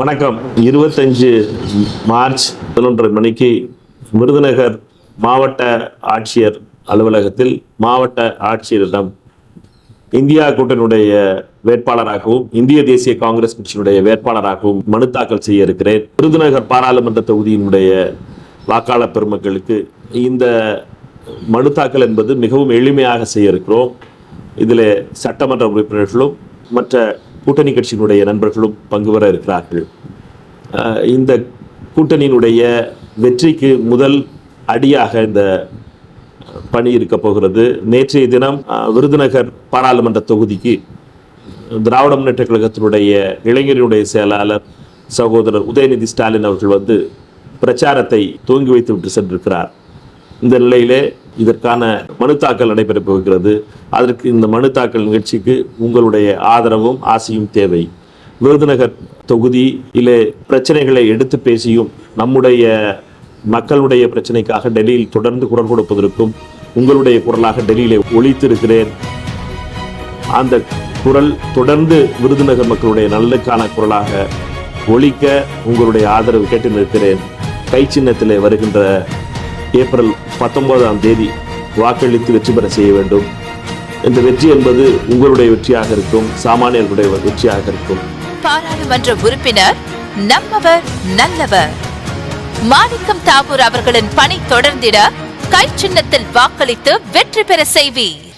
வணக்கம். இருபத்தஞ்சு மார்ச் பதினொன்றரை மணிக்கு விருதுநகர் மாவட்ட ஆட்சியர் அலுவலகத்தில் மாவட்ட ஆட்சியரிடம் இந்தியா கூட்டணியுடைய வேட்பாளராகவும் இந்திய தேசிய காங்கிரஸ் கட்சியினுடைய வேட்பாளராகவும் மனு தாக்கல் செய்ய இருக்கிறேன். விருதுநகர் பாராளுமன்ற தொகுதியினுடைய வாக்காளர் பெருமக்களுக்கு இந்த மனு தாக்கல் என்பது மிகவும் எளிமையாக செய்ய இருக்கிறோம். இதில் சட்டமன்ற உறுப்பினர்களும் மற்ற கூட்டணி கட்சியினுடைய நண்பர்களும் பங்கு பெற இருக்கிறார்கள். இந்த கூட்டணியினுடைய வெற்றிக்கு முதல் அடியாக இந்த பணி இருக்க போகிறது. நேற்றைய தினம் விருதுநகர் பாராளுமன்ற தொகுதிக்கு திராவிட முன்னேற்ற கழகத்தினுடைய இளைஞரினுடைய செயலாளர் சகோதரர் உதயநிதி ஸ்டாலின் அவர்கள் வந்து பிரச்சாரத்தை துவங்கி வைத்து விட்டு சென்றிருக்கிறார். இந்த நிலையிலே இதற்கான மனு தாக்கல் நடைபெறப் போகிறது அதற்கு இந்த மனு தாக்கல் நிகழ்ச்சிக்கு உங்களுடைய ஆதரவும் ஆசையும் தேவை. விருதுநகர் தொகுதியிலே பிரச்சனைகளை எடுத்து பேசியும் நம்முடைய மக்களுடைய பிரச்சனைக்காக டெல்லியில் தொடர்ந்து குரல் கொடுப்பதற்கும் உங்களுடைய குரலாக டெல்லியிலே ஒழித்திருக்கிறேன் அந்த குரல் தொடர்ந்து விருதுநகர் மக்களுடைய நல்லுக்கான குரலாக ஒழிக்க உங்களுடைய ஆதரவு கேட்டு நிற்கிறேன். கை சின்னத்தில் வருகின்ற ஏப்ரல் பத்தொன்பதாம் தேதி வாக்களித்து வெற்றி பெற செய்ய வேண்டும். இந்த வெற்றி என்பது உங்களுடைய வெற்றியாக இருக்கும் சாமானியர்களுடைய வெற்றியாக இருக்கும். பாராளுமன்ற உறுப்பினர் நம்மவர் நல்லவர். மாணிக்கம் தாகூர் அவர்களின் பணி தொடர்ந்திட கை சின்னத்தில் வாக்களித்து வெற்றி பெற செய்வீர்.